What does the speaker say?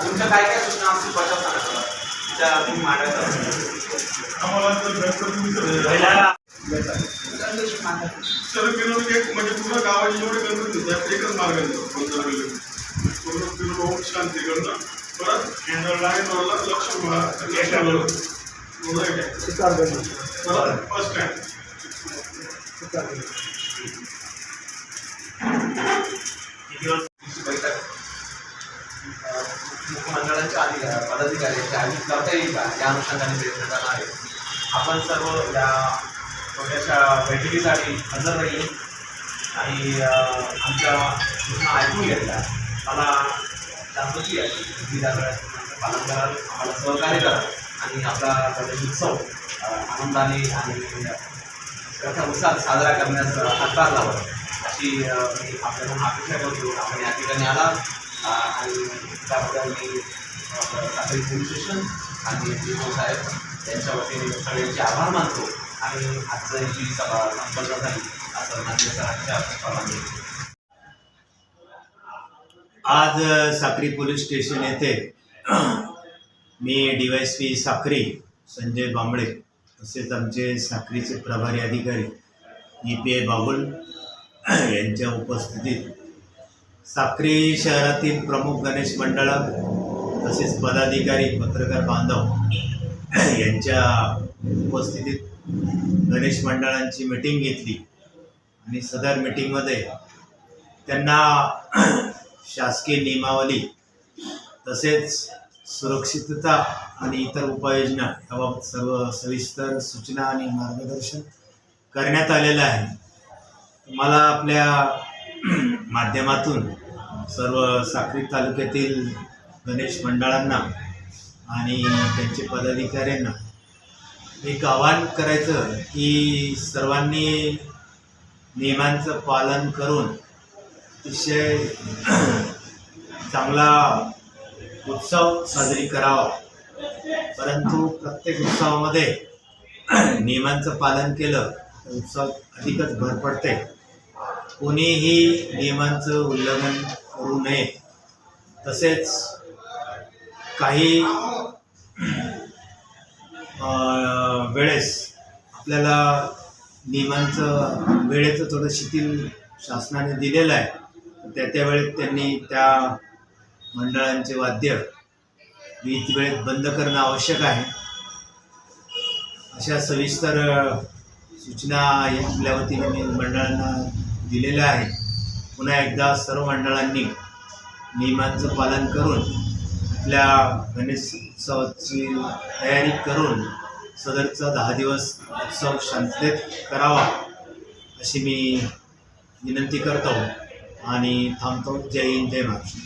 तुमच्या काय काय सूचना असतील बचाव सांगा त्या तुम्ही मांडायचा आम्हाला तर सर्व मिरवणूक एक म्हणजे पूर्ण गावाची जेवढे गणपती त्यात एकच मार्ग आहे पूर्ण फिरून ओम शांती करणं परत केंद्राला आहे लक्ष परत फर्स्ट टाइम बैठक अं, मुख्यमंडळाच्या अधिकारी पदाधिकाऱ्यांच्या आधी करता येईल का या अनुषंगाने प्रयत्न करणार आहे. आपण सर्व या छोट्याशा बैठकीसाठी हजर राहील. आणि आमच्या सूचना ऐकून घेतल्या. मला जागृती आहे तुम्ही त्या पालन कराल आम्हाला सहकार्य करा. आणि आपला गणेश उत्सव आनंदाने आणि मोठ्या उत्साहात साजरा करण्यास हातभार लावा. अशी मी आपल्याकडून अपेक्षा करतो. आपण या ठिकाणी आला. आणि त्याबद्दल मी अ, साखळी पोलीस स्टेशन आणि डिओ साहेब यांच्या वतीने सगळ्यांचे आभार मानतो. आणि आजचं जी सभा संपन्न झाली असं मान्य सरांच्या प्रमाणे आज साक्री पोलीस स्टेशन येथे मी D Y C P Sakri Sanjay Bambale तसेच आमचे साक्रीचे प्रभारी अधिकारी ई पी आय बाबुल यांच्या उपस्थितीत साक्री शहरातील प्रमुख गणेश मंडळं तसेच पदाधिकारी पत्रकार बांधव यांच्या उपस्थितीत गणेश मंडळांची मिटिंग घेतली. आणि सदर मिटिंगमध्ये त्यांना शासकीय नियमावली तसेच सुरक्षितता आणि इतर उपाययोजना याबाबत सर्व सविस्तर सूचना आणि मार्गदर्शन करण्यात आलेलं आहे. मला आपल्या माध्यमातून सर्व साक्री तालुक्यातील गणेश मंडळांना आणि त्यांचे पदाधिकाऱ्यांना एक आवाहन करायचं की सर्वांनी नियमांचं पालन करून अतिशय चांगला उत्सव साजरी करावा. परंतु प्रत्येक उत्सवामध्ये नियमांचं पालन केलं तर उत्सव अधिकच भर पडते. कोणीही नियमांचं उल्लंघन करू नये. तसेच काही वेळेस आपल्याला नियमांचं वेळेचं थोडं शिथिल शासनाने दिलेलं आहे. त्या त्या वेळेत त्यांनी त्या मंडळांचे वाद्य वीज वेळेत बंद करणं आवश्यक आहे. अशा सविस्तर सूचना या आपल्या वतीने मी मंडळांना दिलेल्या आहेत. पुन्हा एकदा सर्व मंडळांनी नियमांचं पालन करून आपल्या गणेश उत्सवाची तयारी करून सदरचा दहा दिवस उत्सव शांततेत करावा अशी मी विनंती करतो आणि थांबतो. जय हिंद जय महाराष्ट्र.